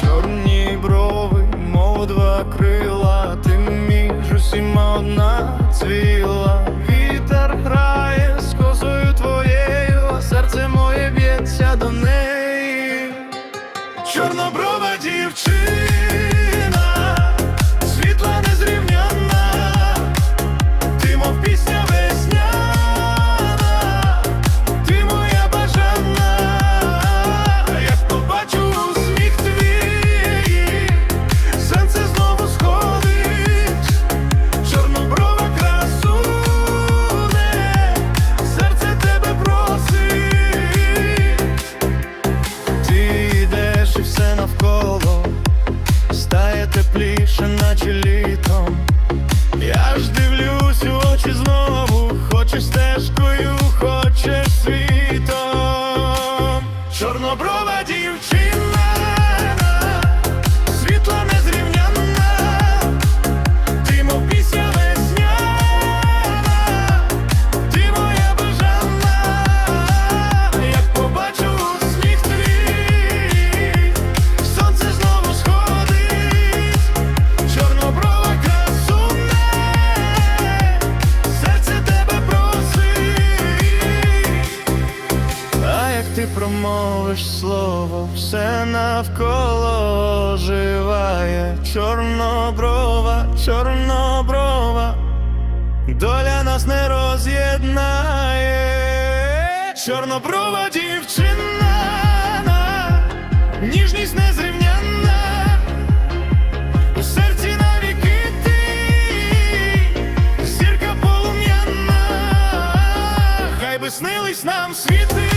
Чорні брови, мов два крила, ти між усіма одна цвіла. Вітер грає з косою твоєю, а серце моє б'ється до неї. Чорноброва дівчина, ти промовиш слово, все навколо оживає, чорноброва, чорноброва, доля нас не роз'єднає, чорноброва дівчина, ніжність незрівнянна, снились нам світи.